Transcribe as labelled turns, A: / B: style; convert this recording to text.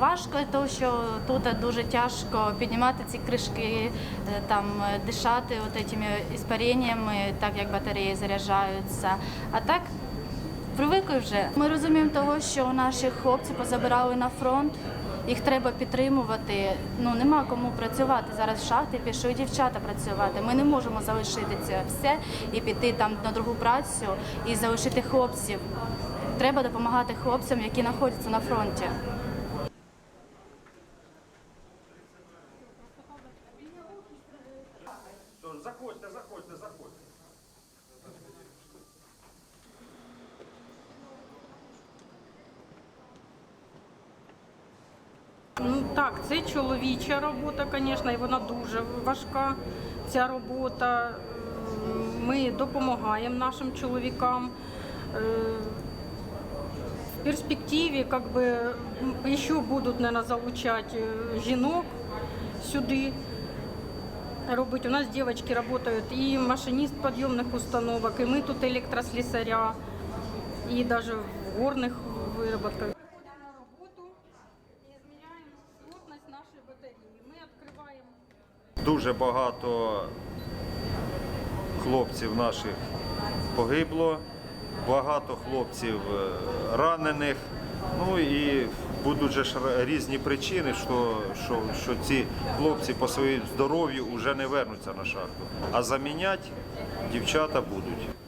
A: важко, тому що тут дуже тяжко піднімати ці кришки, е, там е, дишати от цими іспареннями, так як батареї заряджаються. А так привикли вже. Ми розуміємо того, що наші хлопці позабирали на фронт. Їх треба підтримувати. Ну нема кому працювати. Зараз в шахти пішли дівчата працювати. Ми не можемо залишити це все і піти там на другу працю і залишити хлопців. Треба допомагати хлопцям, які знаходяться на фронті.
B: Так, це чоловіча робота, звісно, і вона дуже важка. Ця робота. Ми допомагаємо нашим чоловікам. Е, В перспективі бы, м, ще будуть наверное, залучати е, жінок сюди. Робити. У нас дівчатки працюють і машиніст підйомних установок, і ми тут електрослісаря, і навіть в горних вироботках. Приходимо на роботу і зміряємо плотність нашої батареї. Ми відкриваємо
C: Дуже багато хлопців наших погибло, багато хлопців е, ранених. Ну і будуть же різні причини, що, що, що ці хлопці по своєму здоров'ю вже не вернуться на шахту. А заміняти дівчата будуть.